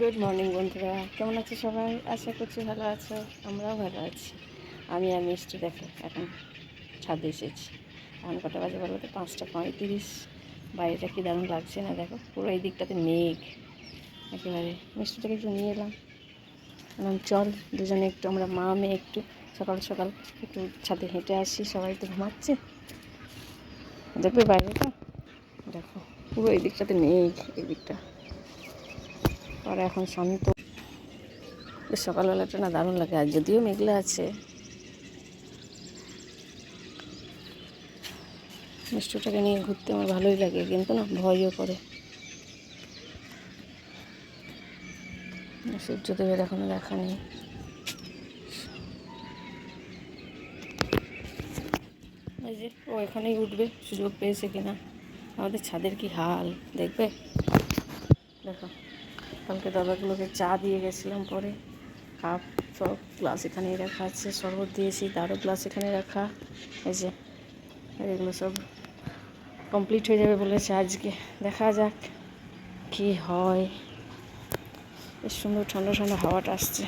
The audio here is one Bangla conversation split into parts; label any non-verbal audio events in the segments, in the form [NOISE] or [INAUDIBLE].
গুড মর্নিং বন্ধুরা। কেমন আছো সবাই? আশা করছি ভালো আছো। আমরাও ভালো আছি। আমি আর মিষ্টি দেখো, এখন ছাদে এসেছি। এখন কটা বাজে বলো তো? পাঁচটা পঁয়ত্রিশ। বাইরেটা কি দারুণ লাগছে না দেখো? পুরো এই দিকটাতে মেঘ। একেবারে মিষ্টিটাকে একটু নিয়ে এলাম। বললাম চল, দুজনে একটু, আমরা মা মেয়ে একটু সকাল সকাল একটু ছাদে হেঁটে আসি, সবাই তো ঘুমাচ্ছে। দেখবে বাইরেটা? দেখো, পুরো এই দিকটাতে মেঘ, এই দিকটা। আর এখন শান্ত সকালবেলাটা না দারুণ লাগে, আর যদিও মেঘলা আছে। মিষ্টটাকে নিয়ে ঘুরতে আমার ভালোই লাগে, কিন্তু না ভয়ও করে। সূর্যদেবের এখনও দেখা নেই। যে, ও এখানেই উঠবে, সুযোগ পেয়েছে কিনা? আমাদের ছাদের কি হাল? দেখবে? দেখো। কালকে দাদাগুলোকে চা দিয়ে গেছিলাম পরে। কাপ, সব গ্লাস এখানেই রাখা আছে, শরবত দিয়েছি, তারও গ্লাস এখানে রাখা। এই যে, এগুলো সব কমপ্লিট হয়ে যাবে বলেছে আজকে। দেখা যাক কি হয়। বেশ সুন্দর ঠান্ডা ঠান্ডা হাওয়াটা আসছে।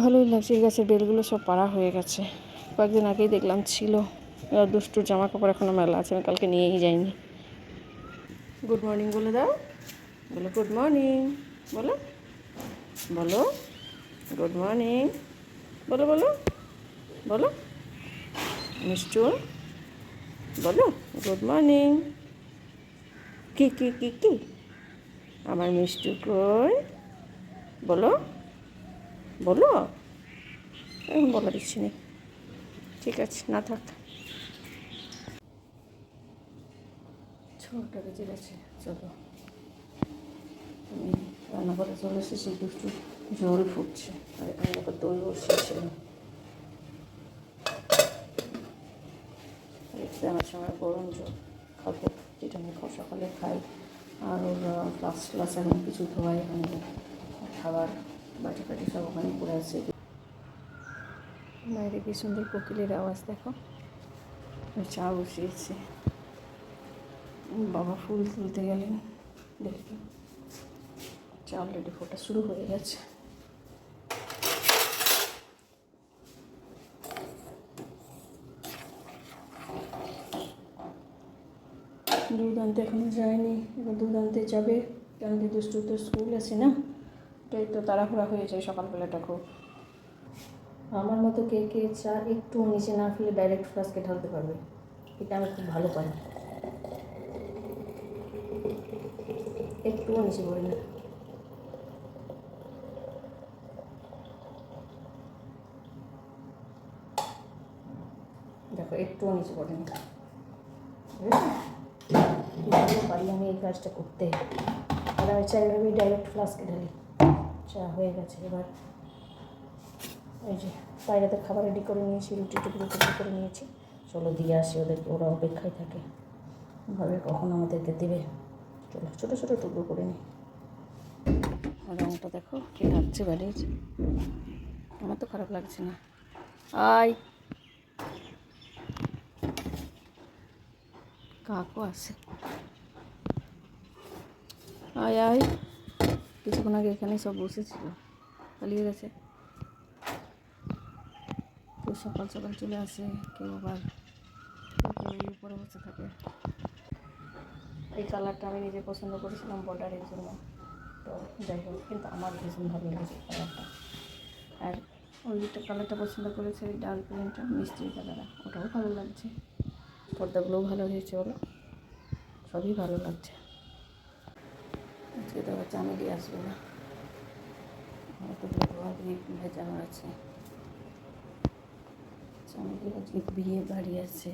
ভালোই লাগছে, এই গাছের বেলগুলো সব পাড়া হয়ে গেছে। কয়েকদিন আগেই দেখলাম ছিল। দুষ্টুর জামা কাপড় এখনও মেলা আছে, আমি কালকে নিয়েই যাইনি। গুড মর্নিং বলে দাও। বলো গুড মর্নিং বলো। বলো গুড মর্নিং বলো বলো। বলো। মিষ্টু বলো গুড মর্নিং কি কি কি কি? আমার মিষ্টু কই? বলো। বলো? এখন বলা দিচ্ছি না ঠিক আছে, না থাক। ছটা বেজে গেছে। চলো। আমি রান্না করে চলে এসেছি, দুষ্টু জল ফুটছে। আর এখানে দেখো দই বসিয়েছিল আমার সময় গরম জল খাব, যেটা আমি সকালে খাই। আর ওর ক্লাস ক্লাস এখন কিছু ধোয়াই হয়নি খাবার, বাটি বাটি সব ওখানে পড়ে আছে। বাইরে কি সুন্দর কোকিলের আওয়াজ, দেখো। চা বসিয়েছি। বাবা ফুল তুলতে গেলেন। দেখি। অলরেডি ফোটা শুরু হয়ে গেছে। দুধ এখনও যায়নি। এবার দুধ আনতে যাবে। কারণ কি দুষ্টু তো স্কুল আছে না, তাই তো তাড়াহুড়া হয়ে যায় সকালবেলাটা খুব। আমার মতো কে কে চা একটু নিচে না ফেলে ডাইরেক্ট ফ্লাস্কে ঢালতে পারবে। এটা আমি খুব ভালো পারি একটুও নিচে পড়ি না। দেখো একটুও নিচে পড়েনি ভালো পারি আমি এই কাজটা করতে। আর আমি চাই এইভাবেই ডাইরেক্ট ফ্লাস্কে ঢালি। চা হয়ে গেছে এবার। এই যে, বাইরেতে খাবার রেডি করে নিয়েছি, রুটি টুকরো টুকরো করে নিয়েছি। চলো দিয়ে আসি ওদেরকে, ওরা অপেক্ষায় থাকে। ভাবে কখন আমাদেরকে দেবে। চলো ছোটো ছোটো টুকরো করে নিই রঙটা দেখো, কে লাগছে বাড়ির আমার তো খারাপ লাগছে না। আয়। কাকও আছে। আয় আয়। কিছুক্ষণ আগে এখানে সব বসেছিল। পালিয়ে গেছে। কেউ সকাল সকাল চলে আসে, কেউ আবার উপরে বসে থাকে। এই কালারটা আমি নিজে পছন্দ করেছিলাম বর্ডারের জন্য। তো যাই হোক, কিন্তু আমার ভীষণ ভালো লেগেছে কালারটা। আর ওই একটা কালারটা পছন্দ করেছে ডাল প্রিন্টটা মিষ্টি কালারটা, ওটাও ভালো লাগছে। পর্দাগুলোও ভালো হয়েছে ওগুলো সবই ভালো লাগছে। আজকে তো আবার চামেলি আসবে না। ধোয়া ভেজানো আছে। আজকে বিয়ে বাড়ি আছে।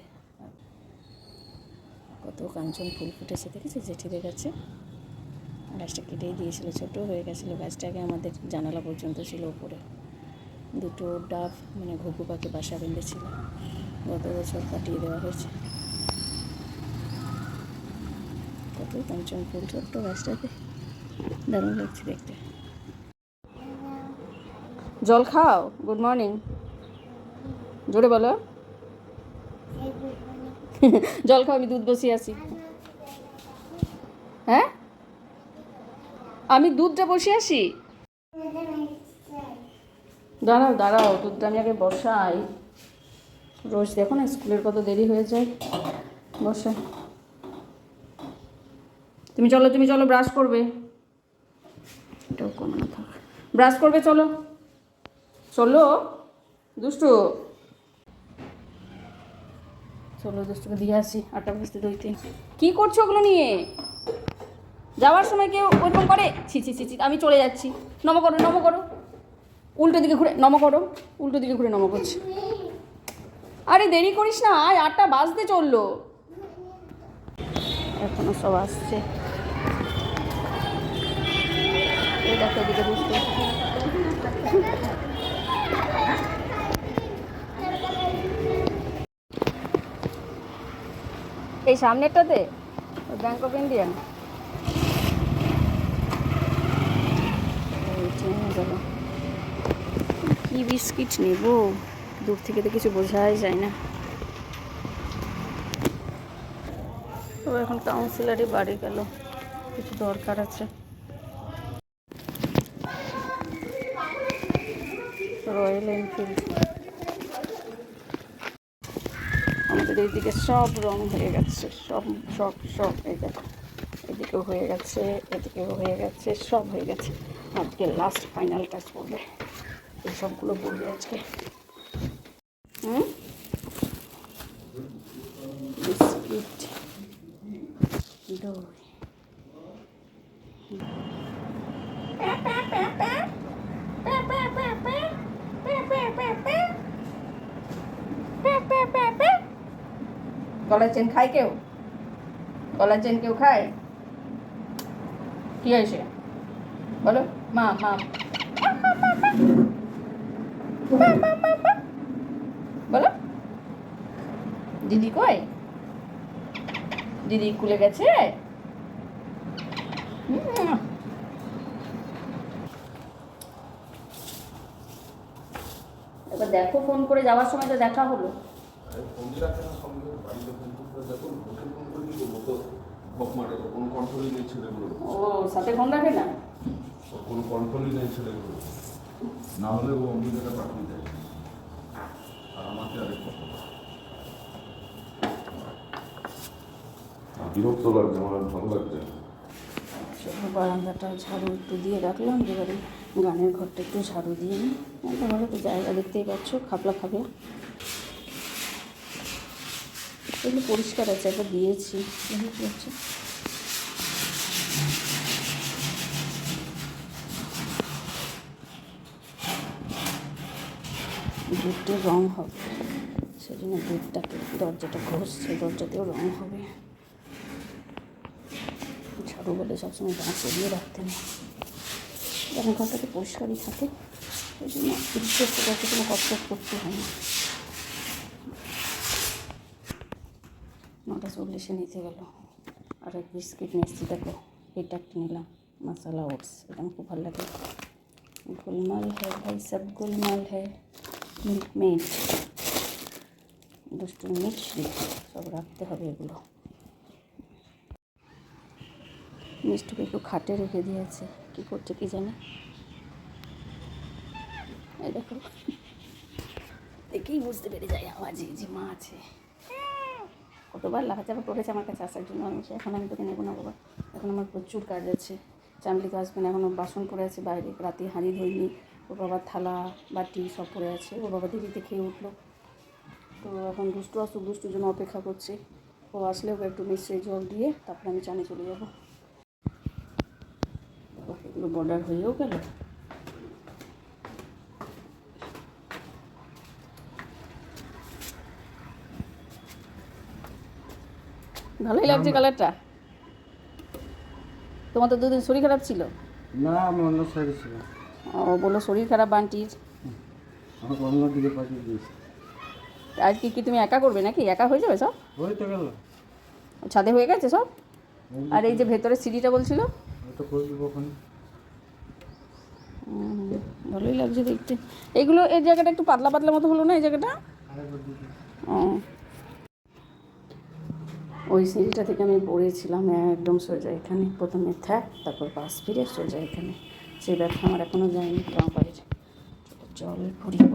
কত কাঞ্চন ফুল ফুটেছে, দেখেছি? জেঠিদের কাছে। গাছটা কেটেই দিয়েছিল, ছোটো হয়ে গেছিল। গাছটা আগে আমাদের জানালা পর্যন্ত ছিল উপরে দুটো ডাব মানে ঘুঘু পাখি বাসা বেঁধেছিল। গত বছর কাটিয়ে দেওয়া হয়েছে। কত কাঞ্চন ফুল, ছোট্ট গাছটাতে দারুণ লাগছে দেখতে। জল খাও, গুড মর্নিং। জোরে বলো। জল খাও, আমি দুধ বসিয়ে আসি হ্যাঁ? আমি দুধটা বসে আসি? দাঁড়াও দাঁড়াও, দুধটা আমি আগে বসাই। রোজ দেখো না, স্কুলের কত দেরি হয়ে যায়। বসে। তুমি চলো তুমি চলো, ব্রাশ করবে। এটাও কমানো থাক। ব্রাশ করবে, চলো। চলো, দুষ্টু। চলো দুষ্টুকে দিয়ে আসি, আটটা বাজতে দইতে কী করছ ওগুলো নিয়ে? যাওয়ার সময় কেউ ওইরকম করে? ছি ছি ছি ছি, আমি চলে যাচ্ছি। নম করো নম করো। উল্টো দিকে ঘুরে, নম করো। উল্টো দিকে ঘুরে নম করছি। আরে দেরি করিস না, আয়, আটটা বাজতে চলল। এখনও সব আসছে। এই দেখো এদিকে বুঝতে এই সামনেরটাতে? ব্যাংক অফ ইন্ডিয়ান কি বিস্কিট নেব? দূর থেকে তো কিছু বোঝাই যায় না। তো এখন কাউন্সিলারই বাড়ি গেল। কিছু দরকার আছে। রয়্যাল এনফিল্ড আমাদের এইদিকে সব রং হয়ে গেছে, সব সব সব হয়ে গেছে এদিকেও হয়ে গেছে, এদিকেও হয়ে গেছে, সব হয়ে গেছে। আজকে লাস্ট ফাইনাল টাচ করবে এই সবগুলো পড়বে আজকে। হুম? বিস্কিট দই। গলার চেন খায় কেউ? গলার চেন কেউ খায়? কি হয়েছে? বলো। মা মা। বলো। দিদি কই? দিদি কুলে গেছে? দেখো ফোন করে যাওয়ার সময় তো দেখা হলো। বিরক্ত লাগছে আমার ভালো লাগছে বারান্দাটা ঝাড়ু একটু দিয়ে রাখলাম, এবারে গানের ঘরটা একটু ঝাড়ু দিয়ে নিই। ঘরে তো জায়গা দেখতেই পাচ্ছ, খাপলা খাপলা এগুলো পরিষ্কার আছে একবার দিয়েছি। হচ্ছে রং হবে। সেজন্য গেটটাকে দরজাটা ঘষছে, দরজাতেও রং হবে। ঝাড়ু বলে সবসময় গা সরিয়ে রাখতে নেই যেন ঘরটাকে পরিষ্কারই থাকে ওই জন্য কোনো কষ্ট করতে হয় না। নটা চল্লিশে নিতে গেল। আর এক বিস্কিট নিচ্ছি দেখো, এটা একটা নিলাম মশালা ওটস, এটা আমার খুব ভালো লাগে। গোলমাল হ্যাঁ ভাই, সব গোলমাল হ্যাঁ মিল্ক মেড। দুষ্টু মিষ্টি সব রাখতে হবে এগুলো। মিষ্টুকে একটু খাটে রেখে দিয়েছে, কি করছে কি জানে? দেখো, দেখেই বুঝতে পেরে যায় আওয়াজে যে মা আছে। কতবার লাফাচাপা করেছে আমার কাছে আসার জন্য। আমি এখন আমি তোকে নেব না বাবা। এখন আমার প্রচুর কাজ আছে। চামলি তো আসবে না এখনও বাসন পড়ে আছে বাইরে। রাতে হাঁড়ি ধরিনি ওর বাবার থালা, বাটি সব পড়ে আছে। ওর বাবা দেরিতে খেয়ে উঠল। তো এখন দুষ্টু আসুক, দুষ্টুর জন্য অপেক্ষা করছি। ও আসলে ওকে একটু মিশ্রি জল দিয়ে তারপরে আমি চানে চলে যাব। এগুলো বর্ডার হয়েও গেল? ভালোই লাগছে কালারটা তোমার তো দুদিন শরীর খারাপ ছিল? না আমি অন্য সাইডে ছিল। ও বলল শরীর খারাপ বান্টির আমাকে অন্য দিকে পাঠিয়ে দিয়েছে। আজকে কি তুমি একা করবে নাকি? একা হয়ে যাবে সব? হয়ে তো গেল। ছাদে হয়ে গেছে সব? আর এই যে ভেতরে সিঁড়িটা বলছিল? ভালোই লাগছে দেখতে। এগুলো এই জায়গাটা একটু পাতলা পাতলা মতো হলো না এই জায়গাটা? ও। ওই সিঁড়িটা থেকে আমি পড়েছিলাম একদম সোজা এখানে। প্রথমে থ্যাক, তারপর পাশ ফিরে সোজা এখানে। সেই ব্যথা আমার এখনও যায়নি, তো বাড়ির জল ভরিব।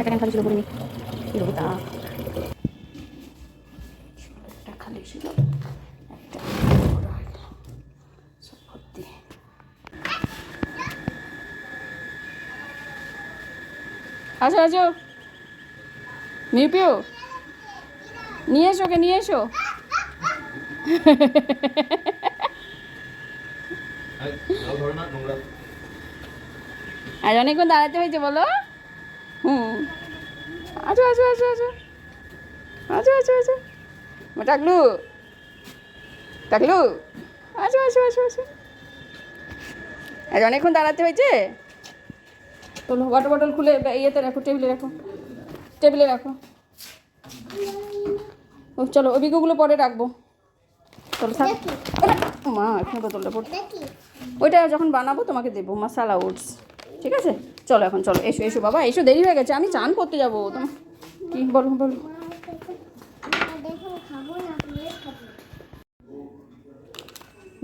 একটা খালি ছিল ভরিনি কি রোগ তা একটা খালি ছিল একটা ভরা হয়ে গেল। সব ভর্তি আসো আসো মিউপিও নিয়ে এসো ওকে, নিয়ে এসো। আজ অনেকক্ষণ দাঁড়াতে হয়েছে, বলো। হুম। আছো আছো আছো আছো আছো আছো আছো টাকলু। টাকলু। আছো আছো আছো আছো আজ অনেকক্ষণ দাঁড়াতে হয়েছে? তোলো ওয়াটার বটল খুলে ইয়েতে রাখো টেবিলে রাখো। টেবিলে রাখো। ও চলো ওই পরে রাখব। চলো থাক। মা এখন বোতলটা পড়তে ওইটা যখন বানাবো তোমাকে দেবো মশালা ওটস ঠিক আছে? চলো এখন চলো এসো এসো বাবা এসো দেরি হয়ে গেছে আমি চান করতে যাব। তোমার কি? বলো বলো।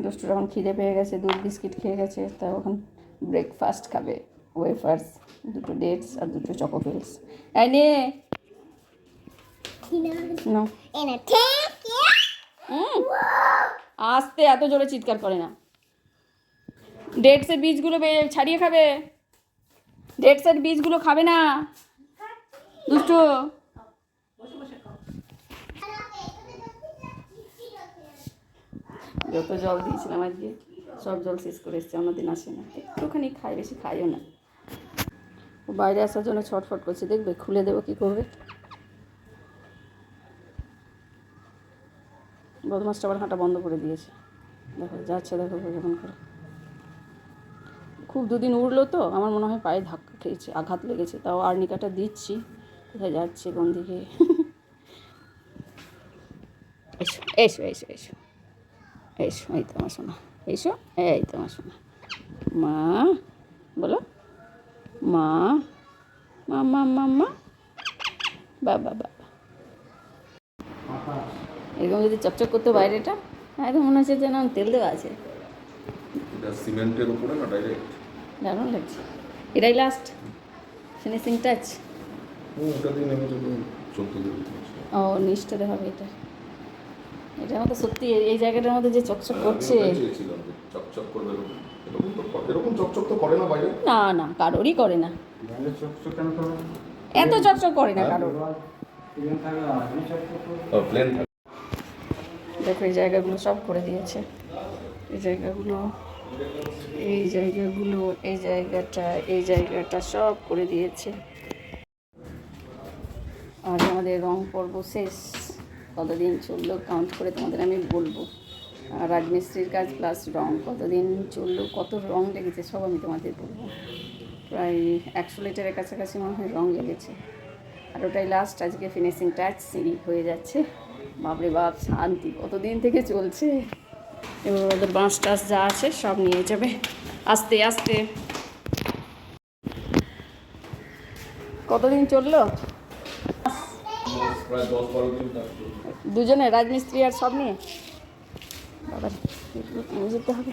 দুষ্টু যখন খিদে পেয়ে গেছে দুধ বিস্কিট খেয়ে গেছে তা এখন ব্রেকফাস্ট খাবে। ওয়েফার্স দুটো ডেটস আর দুটো চকোফিলস এই নে। আস্তে এত জোরে চিৎকার করে না। ডেটসের বীজগুলো ছাড়িয়ে খাবে। ডেটসের বীজগুলো খাবে না। দুষ্টু। যত জল দিয়েছিলাম আজকে সব জল শেষ করে এসছে অন্যদিন আসে না। একটুখানি খায় বেশি খাইও না। বাইরে আসার জন্য ছটফট করছে। দেখবে, খুলে দেবো কী করবে। বদমাসটা আবার হাঁটা বন্ধ করে দিয়েছে। দেখো, যাচ্ছে, দেখো কেমন করে। খুব দুদিন উড়লো তো, আমার মনে হয় পায়ে ধাক্কা খেয়েছে, আঘাত লেগেছে, তাও আর্নিকাটা দিচ্ছি। কোথায় যাচ্ছে, কোন দিকে? এসো এসো এসো এসো। এসো, এই তো আমার শোনা এসো, এই তো আমার শোনা মা, বলো। মা মা মা মা মা। বাবা বাবা এরকম যদি চকচক করতো বাইরেটা একদম মনে হচ্ছে যেন তেল দেওয়া আছে। এটা সিমেন্টের উপরে না ডাইরেক্ট দারুণ লাগছে। এটাই লাস্ট ফিনিশিং টাচ ও নিচটাতে হবে এটা। এটার মধ্যে সত্যি এই- জায়গাটার মধ্যে যে চকচক করছে। আমি ওটাই চেয়েছিলাম যে চকচক করবে এরকম এরকম তো এরকম চকচক তো করে না বাইরে? না না কারোরই করে না। বাইরে চকচক কেন করো? এত চকচক করে না কারোর। প্লেন দেখো এই জায়গাগুলো সব করে দিয়েছে। এই জায়গাগুলো এই জায়গাগুলো এই জায়গাটা এই জায়গাটা সব করে দিয়েছে। আজ আমাদের রং পর্ব শেষ। কতদিন চলল? কাউন্ট করে তোমাদের আমি বলব। আর রাজমিস্ত্রির কাজ প্লাস রং কতদিন চলল কত রং লেগেছে সব আমি তোমাদের বলব। প্রায় একশো লিটারের কাছাকাছি মনে হয় রং লেগেছে। আর ওটাই লাস্ট আজকে ফিনিশিং টাচ সিঁড়ি হয়ে যাচ্ছে। বাপরে বাপ শান্তি কতদিন থেকে চলছে? এবার ওদের বাঁশ টাস যা আছে সব নিয়ে যাবে। আস্তে আস্তে। কতদিন চলল? দুজনে রাজমিস্ত্রি আর সব নিয়ে? বাবা নিয়ে যেতে হবে।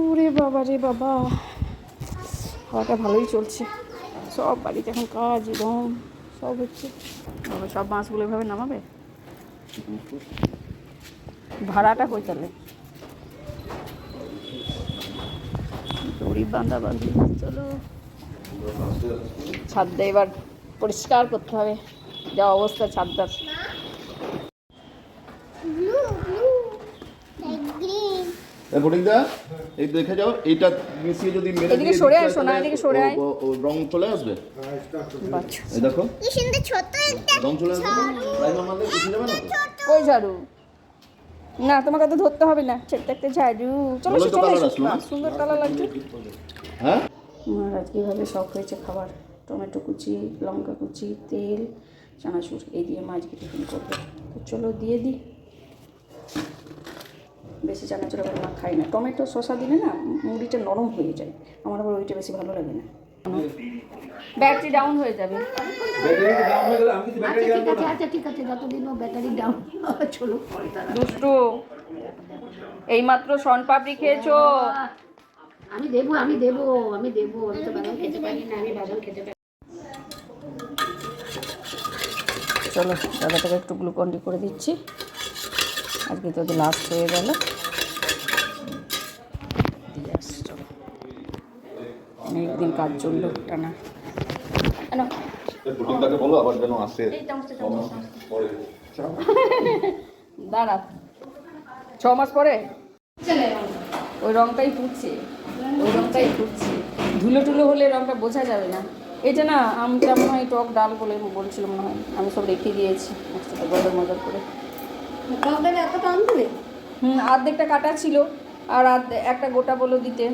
ওরে বাবা রে বাবা, হাওয়াটা ভালোই চলছে। সব বাড়িতে এখন কাজ রং সব হচ্ছে। বাবা, সব মাছগুলো এভাবে নামাবে? ভাড়াটা কই তাহলে? দড়ি বাঁধা বাঁধি, চলো। ছাদটা এবার পরিষ্কার করতে হবে। যা অবস্থা ছাদটার। ফটিকদা এই দেখে যাও এইটা মিশিয়ে যদি মেরে এদিকে সরে সোনা, তাহলে এদিকে সরে আয়। রং চলে আসবে? এই দেখো। কি সুন্দর ছোট্ট একটা রং চলে আসবে মারলে উঠে যাবে না ঝাড়ু? না তোমাকে তো ধরতে হবে না। ছোট্ট একটা ঝাড়ু। চলো না? সুন্দর কালার লাগছে। হ্যাঁ? মহারাজ কীভাবে শখ হয়েছে খাবার? টমেটো কুচি লঙ্কা কুচি তেল চানাচুর। এই দিয়ে মাছকে টিফিন করবে। তো চলো দিয়ে দিই বেশি চানাচুর আবার মা খাই না। টমেটো শসা দিলে না মুড়িটা নরম হয়ে যায়। আমার আবার ওইটা বেশি ভালো লাগে না। ব্যাটারি ডাউন হয়ে যাবে। ব্যাটারিটা ডাউন হয়ে গেলে আমি ব্যাটারি আচ্ছা ঠিক আছে না আচ্ছা ঠিক আছে যতদিন ও ব্যাটারি ডাউন চলো দুষ্টু এইমাত্র শন পাপড়ি খেয়েছো? আমি দেবো আমি দেবো আমি দেবো আমি তো বাদাম খেতে পারি না আমি বাদাম খেতে পারি চলো দাদাটাকে একটু গ্লুকন্ডি করে দিচ্ছি। আজকে তো লাস্ট হয়ে গেল। দিয়ে আসছি অনেকদিন কাজ চলল টানা। কেন বলো আবার যেন আসে। [LAUGHS] দাঁড়া। ছ মাস পরে? ওই রংটাই ফুটছে। ওই রংটাই ফুটছে। ধুলো টুলো হলে রংটা বোঝা যাবে না। এটা না আমটা মনে হয় টক ডাল বলে বলছিল মনে হয়। আমি সব রেখে দিয়েছি। একসাথে গরম মজা করে। দিলে হুম অর্ধেকটা কাটা ছিল, আর একটা গোটা বলো দিতে।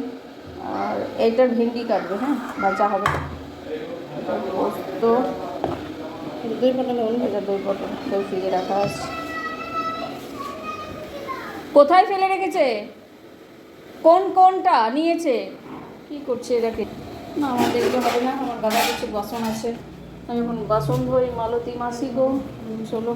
আর এইটার ভেন্ডি কাটবে হ্যাঁ? ভাজা হবে। পোস্ত, দই পটল এটা দই পটল, দই ফ্রিজে রাখা আছে। কোথায় ফেলে রেখেছে? কোন কোনটা নিয়েছে? কি করছে এটাকে? না, আমার দেখলে হবে না, আমার দাদা কিছু বাসন আছে। এখন বাসন ধরি মালতী মাসি গো। চলো।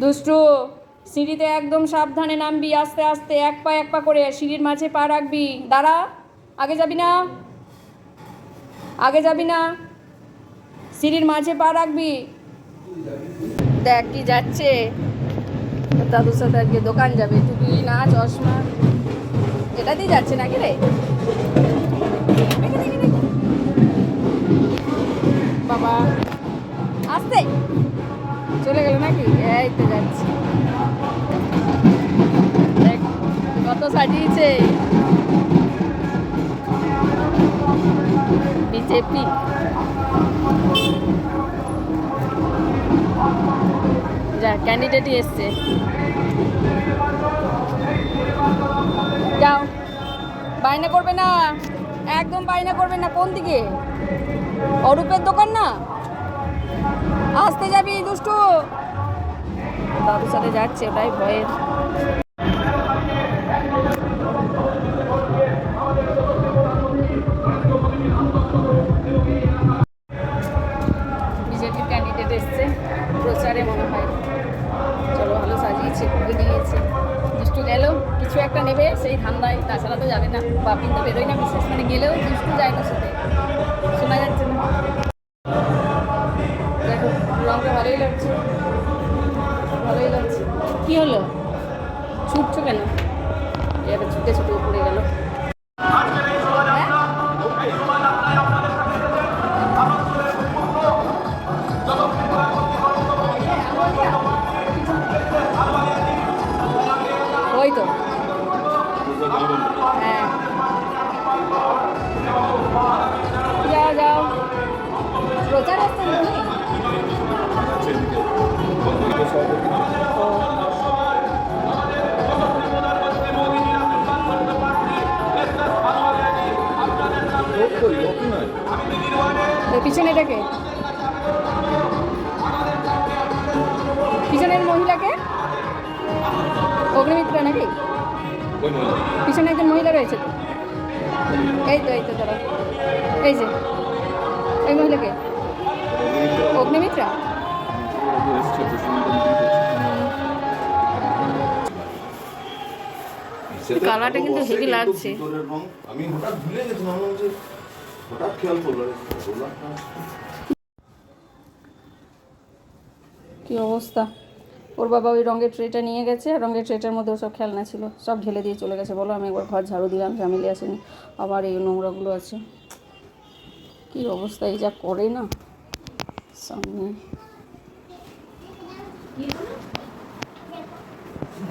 দুষ্টু, সিঁড়িতে একদম সাবধানে নামবি, আস্তে আস্তে, এক পা এক পা করে সিঁড়ির মাঝে পা রাখবি। দাঁড়া, আগে যাবি না। আগে যাবি না। সিঁড়ির মাঝে পা রাখবি। দেখ কি যাচ্ছে। দাদুর সাথে আজকে দোকান যাবে। টুপি না চশমা। এটাতেই যাচ্ছে নাকি রে। বাবা, আসতে। চলে গেল নাকি? এই তো যাচ্ছি। দেখ, কত সাজিয়েছে। বিজেপি। ক্যান্ডিডেটই এসছে। যাও। বায়না করবে না। একদম বায়না করবে না। কোন দিকে? অরূপের দোকান না? আসতে যাবি, দুষ্টু। দাদুর সাথে যাচ্ছে, ওটাই ভয়ের। না বাপিন তো বেরোয় না বিশেষ মানে গেলেও দুষ্টু যায় না সাথে। শোনা যাচ্ছে না। দেখো রঙটা ভালোই লাগছে। ভালোই লাগছে। কী হলো? ছুটছো কেন? এবার ছুটে ছুটে উপরে গেল। এই তো এই তো এই যে এই মহিলাকে। অগ্নিমিত্রা? কালারটা কিন্তু হেভি লাগছে। আমি হঠাৎ ভুলে গেছিলাম হঠাৎ খেয়াল করল কি অবস্থা? ওর বাবা ওই রঙের ট্রেটা নিয়ে গেছে আর রঙের ট্রেটার মধ্যে সব খেলনা ছিল সব ঢেলে দিয়ে চলে গেছে। বলো আমি একবার ঘর ঝাড়ু দিলাম ফ্যামিলি আসেনি আবার এই নোংরাগুলো আছে। কি অবস্থা এই যা করে না? সামনে।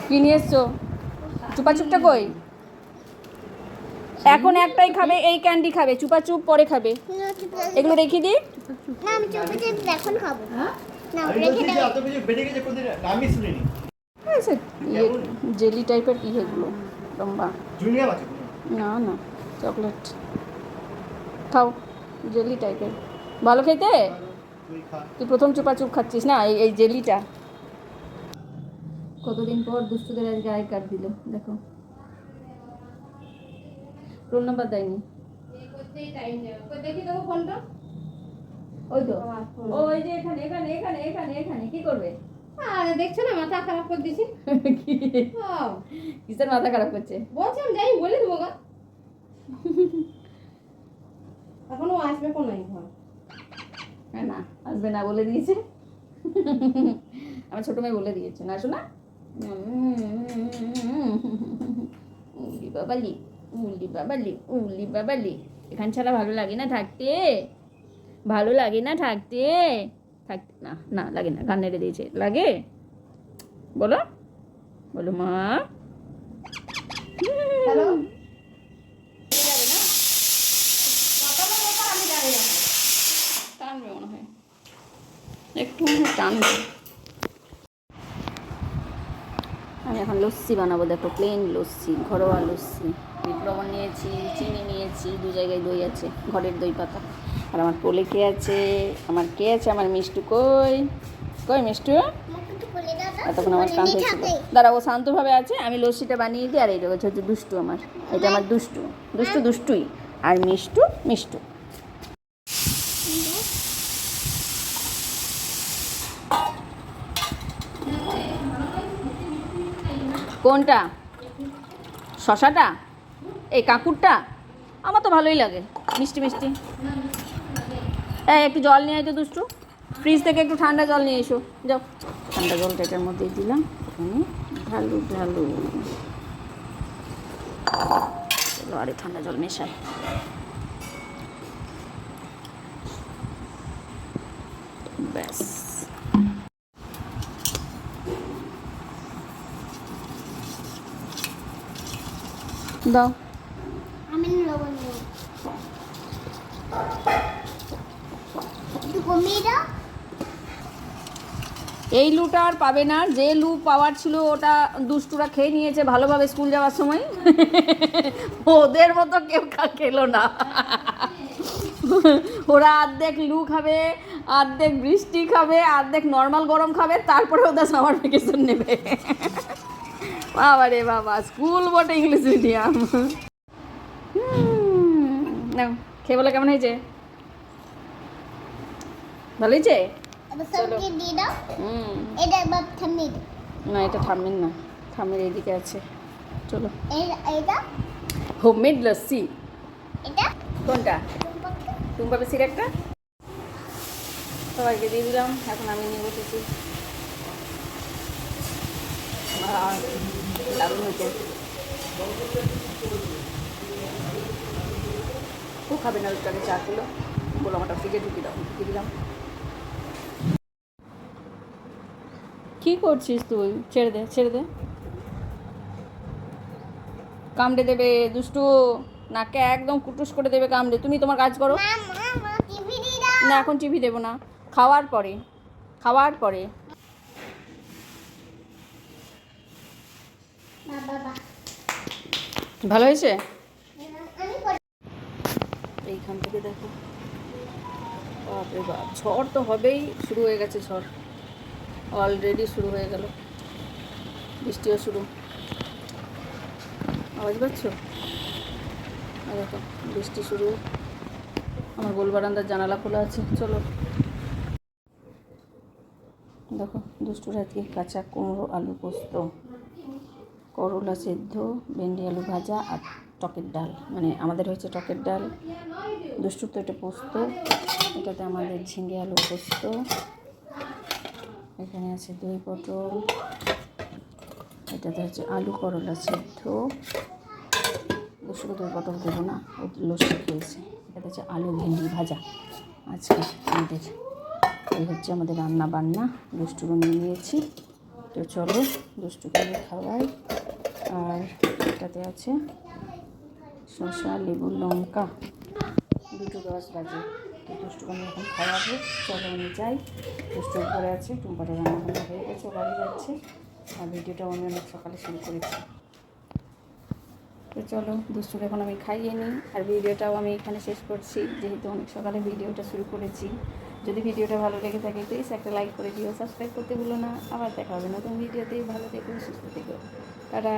কি নিয়ে এসছো? চুপাচুপটা কই? এখন একটাই খাবে এই ক্যান্ডি খাবে চুপাচুপ পরে খাবে। এগুলো রেখে দিই। না আমি চোখে চিপস এখন খাব। শুনিনি। ইয়ে জেলি টাইপের কি এগুলো লম্বা। না না চকলেট। খাও জেলি টাইপের। ভালো খেতে? তুই তুই প্রথম চুপা চুপ খাচ্ছিস না এই এই জেলিটা? কতদিন পর দুষ্টুদের আজকে আই কার্ড দিল? দেখো। রোল নাম্বার দেয়নি। দেখি দেবো ফোনটা ওই তো ওই যে এখানে এখানে এখানে এখানে এখানে কি করবে আরে দেখছ না মাথা খারাপ করে দিছি কিসের মাথা খারাপ করছে বলছি আমি যাই বলে দেবো গা এখনও আসবে কোন নাই ঘর হ্যাঁ না আসবে না বলে দিয়েছে আমার ছোট মেয়ে বলে দিয়েছে না শোনা উলি বাবালি উলি বাবালি উলি বাবালি এখান ছাড়া ভালো লাগে না থাকতে ভালো লাগে না থাকতে? থাকতে না না লাগে না। গান নেড়ে দিয়েছে। লাগে? বলো। বলো মা। হ্যালো? টানবে মনে হয় একটু টানবে আমি এখন লস্যি বানাবো দেখো প্লেন লস্যি ঘরোয়া লস্যি। বিট লবণ নিয়েছি চিনি নিয়েছি দু জায়গায় দই আছে ঘরের দই পাতা। আর আমার কোলে কে আছে? আমার কে আছে? আমার মিষ্টু কই? কই মিষ্টু? আমাকে একটু বলে দাও তো। এতক্ষণ আমার শান্ত। দাঁড়া, ও শান্তভাবে আছে, আমি লস্যিটা বানিয়ে দিই, আর এইটা হচ্ছে দুষ্টু আমার। এটা আমার দুষ্টু। দুষ্টু দুষ্টুই। আর মিষ্টু মিষ্টু। কোনটা? শশাটা? এই কাকুরটা? আমার তো ভালোই লাগে। মিষ্টি মিষ্টি। এই একটু জল নিয়ে আয় তো দুষ্টু। ফ্রিজ থেকে একটু ঠান্ডা জল নিয়ে এসো। যাও। ঠান্ডা জলটা এটার মধ্যেই দিলাম। এখানে ঢালু ঢালু। চলো আরে ঠান্ডা জল মেশাই। ব্যাস। দাও। আমি লবণ দেবো দাও এই লুটা আর পাবে না। যে লু পাওয়ার ছিল, ওটা দুষ্টুরা খেয়ে নিয়েছে ভালোভাবে স্কুল যাওয়ার সময়। ওদের মতো কেউ খেলো না। ওরা অর্ধেক লু খাবে অর্ধেক বৃষ্টি খাবে অর্ধেক নর্মাল গরম খাবে, তারপরে ওদের সামার ভ্যাকেশন নেবে। বাবা রে বাবা, স্কুল বটে ইংলিশ মিডিয়াম। খেয়ে বলে কেমন হয়েছে? ভালো হয়েছে এবার সবকে দিয়ে দাও। হুম। এটা এবার থামিয়ে না এটা থামেন না। থামের এইদিকে আছে। চলো। এইটা হোমমেড লস্যি। এটা? কোনটা? টুম্পা বেশির একটা? সবাইকে দিয়ে দিলাম এখন আমি নিয়ে বসেছি। দারুণ হয়েছে। ও খাবে না ওটাকে চা খেলো। বলো আমারটা ফ্রিজে ঢুকিয়ে দাও ঢুকিয়ে দিলাম। কি করছিস তুই? ছেড়ে দে ছেড়ে দে। কামড়ে দেবে দুষ্টু। নাকে একদম কুটুস করে দেবে কামড়ে। তুমি তোমার কাজ করো। না এখন টিভি দেবো না। খাওয়ার পরে খাওয়ার পরে। ভালো হয়েছে? এইখান থেকে দেখো। বাপরে বাপ ঝড় তো হবেই। শুরু হয়ে গেছে ঝড়। অলরেডি শুরু হয়ে গেল। বৃষ্টিও শুরু। আওয়াজ পাচ্ছ? দেখো, বৃষ্টি শুরু। আমার গোল বারান্দার জানালা খোলা আছে, চলো। দেখো দুষ্টুর আজকে কাঁচা কুমড়ো, আলু পোস্ত, করলা সেদ্ধ, ভেন্ডি আলু ভাজা আর টকের ডাল। মানে আমাদের হয়েছে টকের ডাল। দুষ্টুর তো এটা পোস্ত, এটাতে আমাদের ঝিঙে আলু পোস্ত এখানে আছে দই পটল, এটাতে হচ্ছে আলু করলা সেদ্ধ। দুষ্টুকে দই পটল দেবো না, ও লস্যি খেয়েছে। এটাতে হচ্ছে আলু ভেন্ডি ভাজা আজকে আমাদের। এই হচ্ছে আমাদের রান্না বান্না দুষ্টুরও নিয়ে নিয়েছি। তো চলো দুষ্টুকে খাওয়াই। আর এটাতে আছে শসা, লেবু, লঙ্কা, দুটো দশ বাজে। তো দুষ্টুকে আমি এখন খাওয়াবো। চলো আমি যাই। দুষ্টু ঘরে আছে, টুম্পাটা রান্না হয়ে গেছে, বাড়ি যাচ্ছে। আর ভিডিওটা আমি অনেক সকালে শুরু করেছি। তো চলো, দুষ্টুকে এখন আমি খাইয়ে নিই। আর ভিডিওটাও আমি এখানে শেষ করছি, যেহেতু অনেক সকালে ভিডিওটা শুরু করেছি। যদি ভিডিওটা ভালো লেগে থাকে প্লিজ একটা লাইক করে দিও সাবস্ক্রাইব করতে ভুলো না। আবার দেখা হবে নতুন ভিডিওতেই ভালো থেকো, সুস্থ থেকো। দাদা